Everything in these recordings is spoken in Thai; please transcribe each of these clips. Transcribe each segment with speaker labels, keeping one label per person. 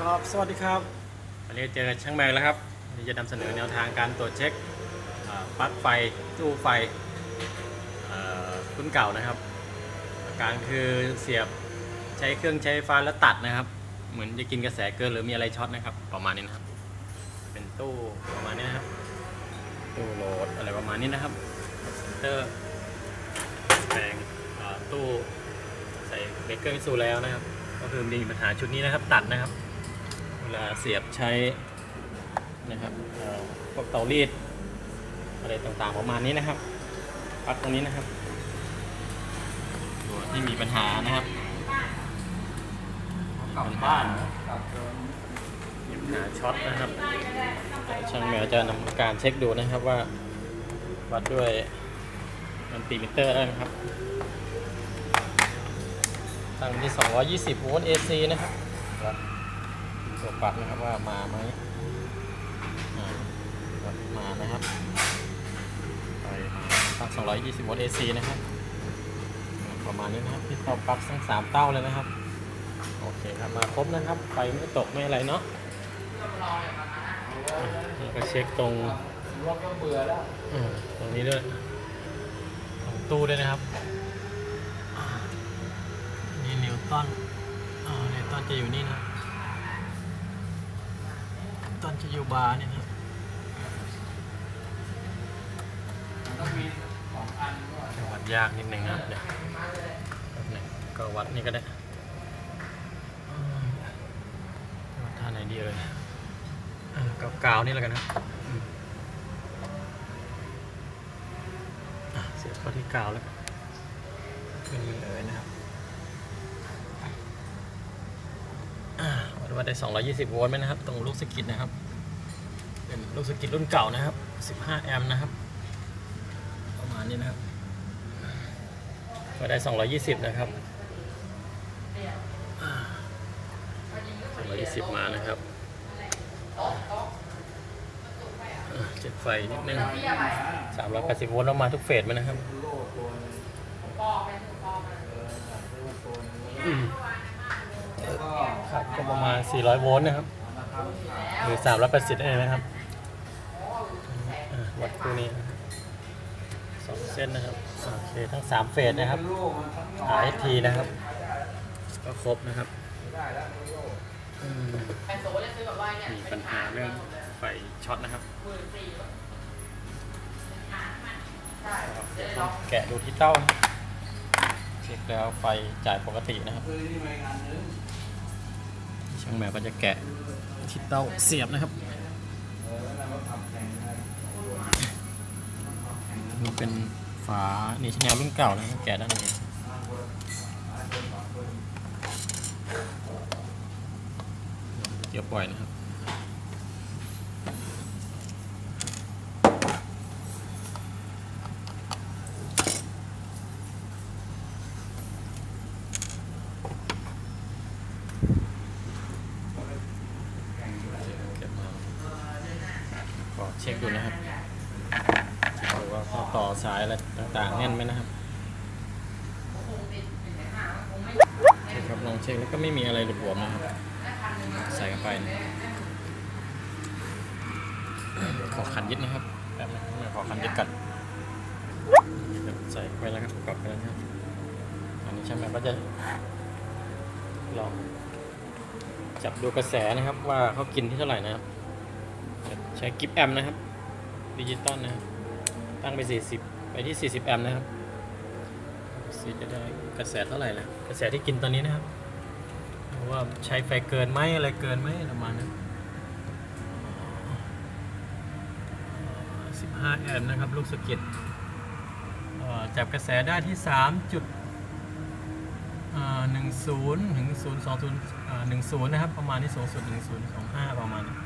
Speaker 1: ครับสวัสดีครับวันนี้เจอช่างแมงแล้วครับวันนี้จะนำเสนอแนวทางการตรวจเช็คปลั๊กไฟตู้ไฟรุ่นเก่านะครับอาการคือเสียบใช้เครื่องใช้ไฟฟ้าแล้วตัดนะครับ เหมือนจะกินกระแสเกินหรือมีอะไรช็อตนะครับ ประมาณนี้นะครับ เป็นตู้ประมาณนี้นะครับตู้โหลดอะไรประมาณนี้นะครับเซนเตอร์แปลงตู้ใส่เบรกเกอร์มิสูแล้วนะครับ ก็คือมีปัญหาชุดนี้นะครับตัดนะครับ เวลาเสียบใช้นะครับเอ่อพวกเตารีดอะไรต่างๆประมาณนี้นะครับปลั๊กตรงนี้นะครับตัวที่มีปัญหานะครับ
Speaker 2: กลับบ้าน
Speaker 1: มีปัญหาช็อตนะครับช่างแมวจะนำการเช็คดูนะครับว่าวัดด้วยมัลติมิเตอร์ได้ไหมครับตั้งที่ 220 โวลต์ AC นะครับวัด ตัวปรับนะครับว่ามาไหมอ่าวัดมานะครับไปมาตั้ง220 โวลต์ AC นะครับ ประมาณนี้นะครับที่เราปรับทั้ง3เต้าเลยนะครับ โอเคครับ มาครบนะครับ ไฟไม่ตกไม่อะไรเนาะแล้วก็เช็คตรงตรงนี้ด้วยตรงตู้ด้วยนะครับอ่านี่นิวตันอ่านิวตันจะอยู่นี่นะ ตันจะอยู่บาร์เนี่ยนะ
Speaker 2: มันต้องมีสองอันก็
Speaker 1: วัดยากนิดนึงนะครับเดี๋ยวแป๊บหนึงก็วัดนี่ก็ได้อืมวัดท่าไหนดีเลยอ่ากาวๆนี่แล้วกันนะอืมอะเสียบเข้าที่กาวแล้วกันขึ้นเลยนะครับอ่า ว่าได้ 220 โวลต์ไหมนะครับ ตรงลูกสกิตนะครับ เป็นลูกสกิตรุ่นเก่านะครับ 15 แอมป์นะครับ ประมาณนี้นะครับ ก็ได้ 220 นะครับ220 มานะครับเจ็ดไฟนิดนึง380 โวลต์แล้วมาทุกเฟสไหมนะครับ ครับก็ประมาณ 400 โวลต์นะครับ
Speaker 2: เอามาทำ
Speaker 1: หรือ 380ได้นะครับวัดคู่นี้สองเส้นนะครับโอเคทั้ง 3 เฟสนะครับ
Speaker 2: โล่มันทั้งหมด
Speaker 1: RST นะครับ ก็ครบนะครับมีปัญหาเรื่องไฟช็อตนะครับแกะดูที่เต้า เช็คแล้วไฟจ่ายปกตินะครับ ช่างแมวก็จะแกะที่เตาเสียบนะครับ
Speaker 2: เออแล้วเราทำแข่งกัน
Speaker 1: นี่เป็นฝานี่ชแนลรุ่นเก่านะแกะด้านในเกี่ยวปล่อยนะครับเก็บมาขอเช็คดูนะครับดูว่าข้อต่อสายอะไรต่างๆแน่นไหมนะครับเช็คครับลองเช็คแล้วก็ไม่มีอะไรหลุดหลวมนะครับ ใส่เข้าไปนะขอขันยึดนะครับแป๊บนึงขอขันยึดกัดใส่เข้าไปแล้วครับประกอบไปแล้วครับอันนี้ช่างแบบก็จะลองจับดูกระแสนะครับว่าเขากินที่เท่าไหร่นะครับ ใช้กิฟแอมนะครับดิจิตอลนะครับตั้งไป 40 ไปที่ 40 แอมป์นะครับสีจะได้กระแสเท่าไหร่นะกระแสที่กินตอนนี้นะครับว่าใช้ไฟเกินไหมอะไรเกินไหมประมาณนั้น15 แอมป์นะครับ ลูกสะเก็ตเอ่อจับกระแสได้ที่ 3 จุดหนึ่งศูนย์ถึงศูนย์สองศูนย์หนึ่งศูนย์นะครับ ประมาณที่สูงสุดหนึ่งศูนย์สองห้าประมาณนี้วิ่ง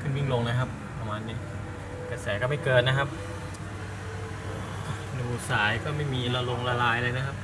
Speaker 1: ขึ้นวิ่งลงนะครับ ประมาณนี้กระแสก็ไม่เกินนะครับ ดูสายก็ไม่มีละลงละลายเลยนะครับ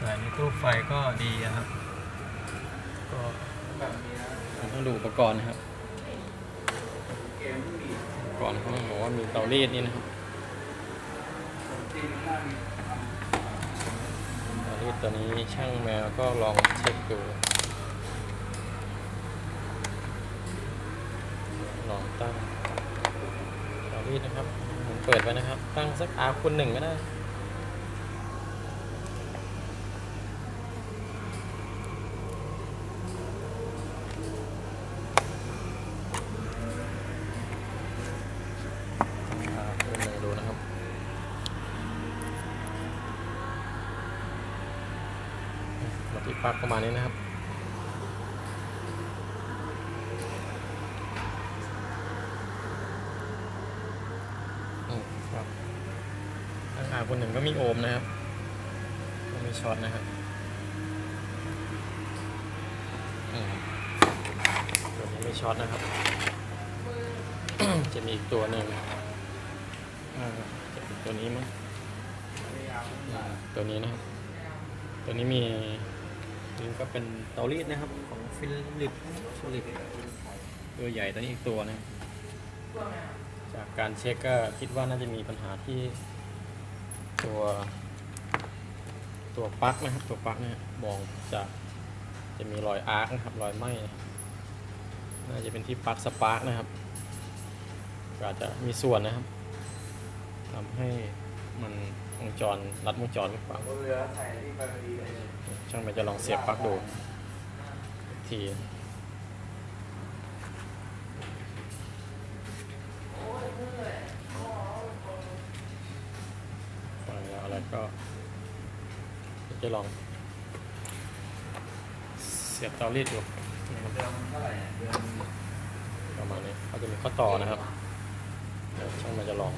Speaker 1: สายในตู้ไฟก็ดีนะครับ ก็ต้องดูอุปกรณ์นะครับ
Speaker 2: ก่
Speaker 1: อุปกรณ์เขาบอกว่ามีเตารีดนี่นะครับเตารีดตัวนี้ช่างแมวก็ลองเช็คดู ลองตั้งเตารีดนะครับผมเปิดไว้นะครับ ตั้งสักอาคูณหนึ่งก็ได้อ่าเริ่มเลยดูนะครับมาที่ปลั๊กประมาณนี้นะครับ อืมครับข้างอาคนหนึ่งก็มีโอห์มนะครับ ก็มี ช็อตนะครับอืมตัวนี้ไม่ช็อตนะครับ จะมีอีกตัวหนึ่งอ่าจะเป็นตัวนี้มั้งอ่าตัวนี้นะครับ ตัวนี้มีนี่ก็เป็นเตารีดนะครับ ของฟิลิปฟิลิปตัวใหญ่ตัวนี้อีกตัวนะครับจากการเช็คก็คิดว่าน่าจะมีปัญหาที่ตัว ตัวปลั๊กนะครับ ตัวปลั๊กเนี่ยมองจะจะมีรอยอาร์คนะครับ รอยไหม้น่าจะเป็นที่ปลั๊กสปาร์กนะครับอาจจะมีส่วนนะครับทำให้มันวงจรรัดวงจรไม่ฟัง
Speaker 2: เรือใส่ที่ไปพอดีเลย
Speaker 1: ช่างมันจะลองเสียบปลั๊กดูทีฟังแล้วอะไรก็ จะลอง เสียบเตารีดดูประมาณนี้เขาจะมีข้อต่อนะครับช่างมันจะลอง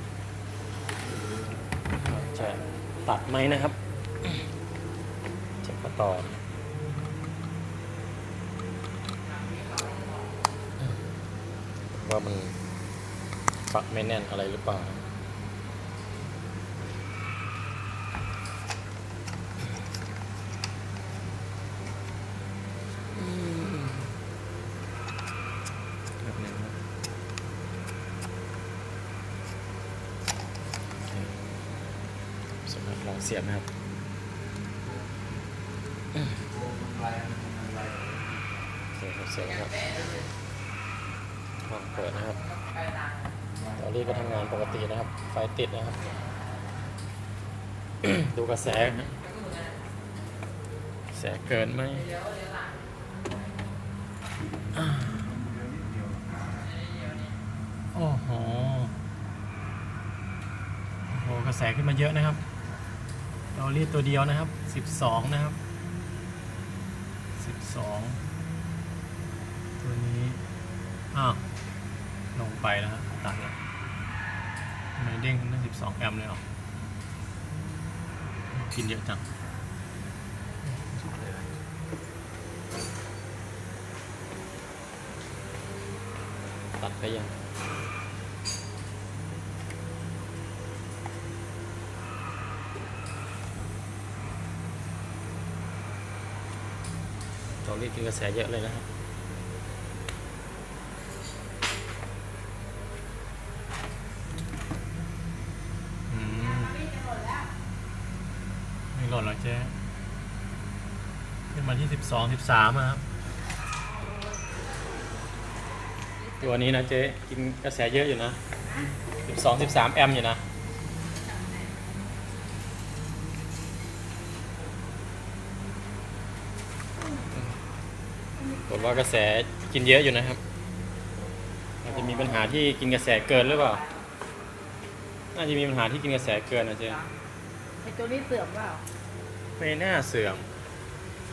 Speaker 1: จะตัดไหมนะครับเช็คข้อต่อว่ามันปักไม่แน่นอะไรหรือเปล่า แบบนี้ครับสำหรับลองเสียบนะครับ
Speaker 2: วงมันอะไรมันอะไร
Speaker 1: เสียบครับเสียบครับลองเปิดนะครับตอรี่ก็ทำงานปกตินะครับ ไฟติดนะครับ ดูกระแสนะแสเกินไหมอ่าโอ้โห โอ้โห กระแสขึ้นมาเยอะนะครับ เตารีดตัวเดียวนะครับ12นะครับ12ตัวนี้ อ้าว ลงไปแล้วฮะตัดแล้วทำไมเด้งขึ้นตั้ง12แอมป์เลยหรอกินเยอะจังตัดไปยัง ตอนนี้กินกระแสเยอะเลยนะครับอืมไม่หล่นหรอกเจ๊ขึ้นมาที่สิบสองสิบสามครับ ตัวนี้นะเจ๊กินกระแสเยอะอยู่นะสิบสองสิบสามแอมป์อยู่นะ ว่ากระแสกินเยอะอยู่นะครับ อาจจะมีปัญหาที่กินกระแสเกินหรือเปล่า น่าจะมีปัญหาที่กินกระแสเกินนะเจ๊
Speaker 3: ไอตัวนี้เสื่อมเปล่า
Speaker 1: ไม่น่าเสื่อม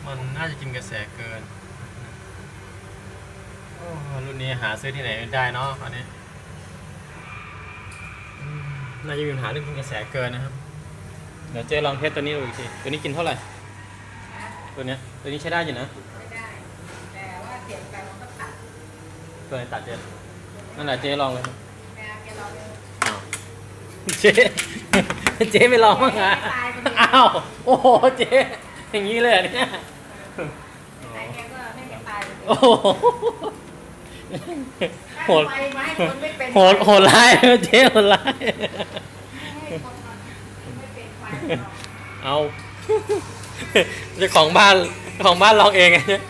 Speaker 1: มันน่าจะกินกระแสเกินโอ้รุ่นนี้หาซื้อที่ไหนไม่ได้เนาะอันนี้อืมน่าจะมีปัญหาเรื่องกินกระแสเกินนะครับ เดี๋ยวเจ๊ลองเทสตัวนี้ดูอีกที ตัวนี้กินเท่าไหร่ ตัวเนี้ย ตัวนี้ใช้ได้อยู่นะ
Speaker 3: ไม่ได้ แต่ว่าเสียบไปมันก็ตัด
Speaker 1: ตัวไหนตัดเจ๊นั่นแหละเจ๊ลองเลยครับ
Speaker 3: แม่แกเราเลย
Speaker 1: อ้าวเจ๊เจ๊ไม่ลองมั้างอะ
Speaker 3: ตายคนเดียว
Speaker 1: อ้าวโอ้โหเจ๊อย่างนี้เลยเหรอเนี่ย
Speaker 3: ไหนแกก็ไม่เห็นตายเลย
Speaker 1: โอ้โหโหด
Speaker 3: ไฟไหมคนไม่เป็น
Speaker 1: โหดโหดร้ายเจ๊โหดร้าย
Speaker 3: ให้คนมันไม่เป็นไฟหรอก
Speaker 1: เอาเจ้าของบ้านเจ้าของบ้านลองเองไงเนี่ย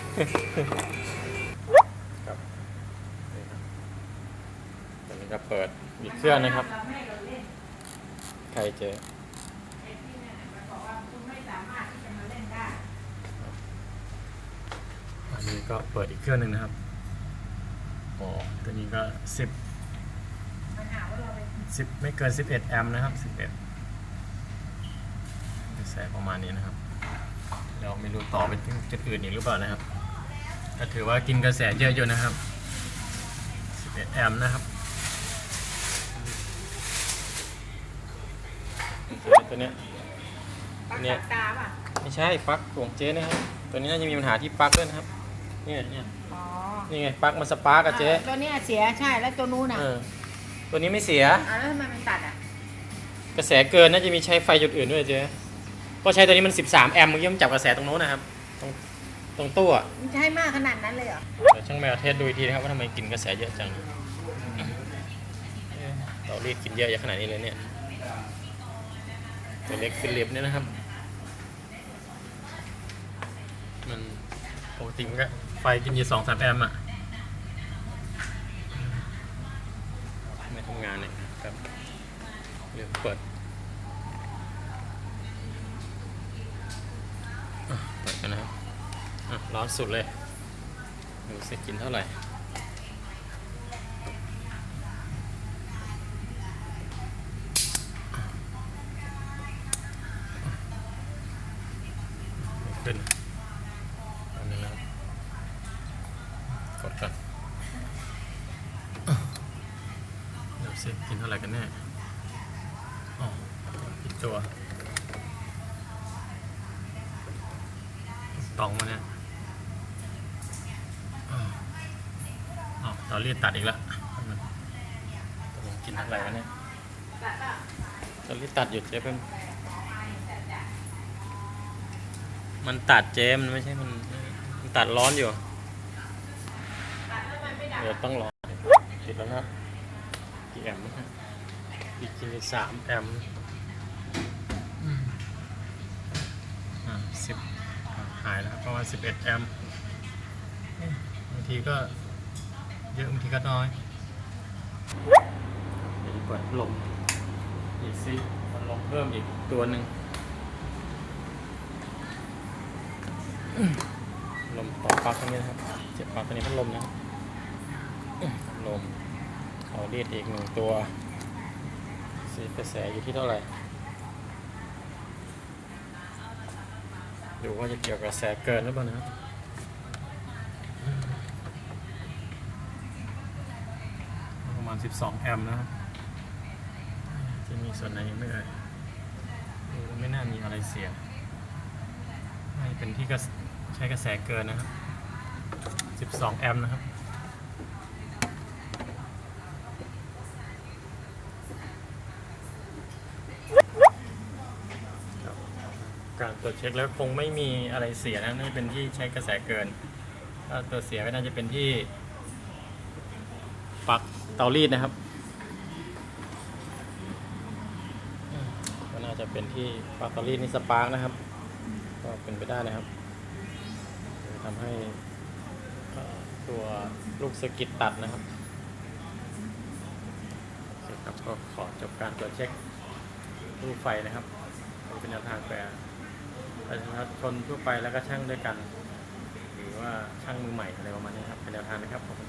Speaker 1: ครับนี่ครับ ก็ เปิดอีกเครื่องนะครับ
Speaker 3: เราไม่ให้เราเล่น
Speaker 1: ใครเจอ
Speaker 3: ไอ้ที่นั่นน่ะมันบอกว่าคุณไม่สามารถที่จะมาเล่นได้
Speaker 1: อันนี้ก็เปิดอีกเครื่องหนึ่งนะครับโอ้ตัวนี้ก็สิบ
Speaker 3: มันหาว่าเราไป
Speaker 1: สิบไม่เกินสิบเอ็ดแอมป์นะครับสิบเอ็ดกระแสประมาณนี้นะครับ เราไม่รู้ต่อไปถึงจุดอื่นอีกหรือเปล่านะครับก็ถือว่ากินกระแสเยอะอยู่นะครับสิบเอ็ดแอมป์นะครับ ตัวเนี้ย
Speaker 3: ปัก
Speaker 1: เนี่ย
Speaker 3: ตัดตาป่ะ
Speaker 1: ไม่ใช่ปลั๊กของเจ๊นะครับตัวนี้น่าจะมีปัญหาที่ปลั๊กด้วยนะครับเนี่ยเนี่ย
Speaker 3: อ๋อ
Speaker 1: นี่ไงปลั๊กมันสปาร์กอะเจ๊
Speaker 3: ตัวเนี้ยเสียใช่แล้วตัวนู้นอะ
Speaker 1: เออตัวนี้ไม่เสีย
Speaker 3: อ่าแล้วทำไมมันตัดอะ
Speaker 1: กระแสเกินน่าจะมีใช้ไฟจุดอื่นด้วยเจ๊เพราะใช้ตัวนี้มัน 13 แอมป์เมื่อกี้มันจับกระแสตรงโน้นนะครับ ตรงตรงตู้อะ
Speaker 3: มันจะให้มากขนาดนั้นเลยเหรอ
Speaker 1: เดี๋ยวช่างแมวเทสดูอีกทีนะครับว่าทำไมกินกระแสเยอะจังเอ๊ะเตารีดกินเยอะอย่างขนาดนี้เลยเนี่ย ตัวเล็กฟิลิปเนี่ยนะครับ มันปกติมันก็ไฟกินอยู่สองสามแอมป์อะไม่ทำงานเนี่ยครับเรียกเปิดเปิดกันนะครับอะร้อนสุดเลย ดูสิกินเท่าไหร่ ตองมาเนี่ยอ๋อตอนรีดตัดอีกแล้วตกลงกินอะไรวะเนี่ยตอนรีดตัดหยุดเจ๊เป็นมันตัดเจมมันไม่ใช่มันมันตัดร้อนอยู่ เดี๋ยวต้องรอติดแล้วนะครับกี่แอมป์นะครับอีกทีสามแอมป์อืมอ่าสิบอ่า หายแล้วประมาณสิบเอ็ดแอมป์บางทีก็เยอะบางทีก็น้อยเดี๋ยวเปิดลมอีกซิพัดลมเพิ่มอีกตัวหนึ่งลมต่อปลั๊กตรงนี้นะครับเจ็บปลั๊กตัวนี้พัดลมนะครับลมเอาเรียดอีกหนึ่งตัวซีกระแสอยู่ที่เท่าไหร่ ดูว่าจะเกี่ยวกับกระแสเกินหรือเปล่านะครับประมาณ 12 แอมป์นะครับจะมีส่วนไหนไม่เอ่ยดูแล้วไม่น่ามีอะไรเสียน่าจะเป็นที่กระใช้กระแสเกินนะครับ 12 แอมป์นะครับ การ ตรวจเช็คแล้วคงไม่มีอะไรเสียนะน่าจะเป็นที่ใช้กระแสเกินถ้าตัวเสียก็น่าจะเป็นที่ปลั๊กเตารีดนะครับก็น่าจะเป็นที่ปลั๊กเตารีดนี่สปาร์กนะครับ ก็เป็นไปได้นะครับทำให้ตัวลูกสกิตตัดนะครับคครับก็ขอจบการตรวจเช็ครูปไฟนะครับเป็นแนวทางแปร ประชาชนทั่วไปแล้วก็ช่างด้วยกัน หรือว่าช่างมือใหม่อะไรประมาณนี้ครับเป็นแนวทางนะครับขอบคุณครับ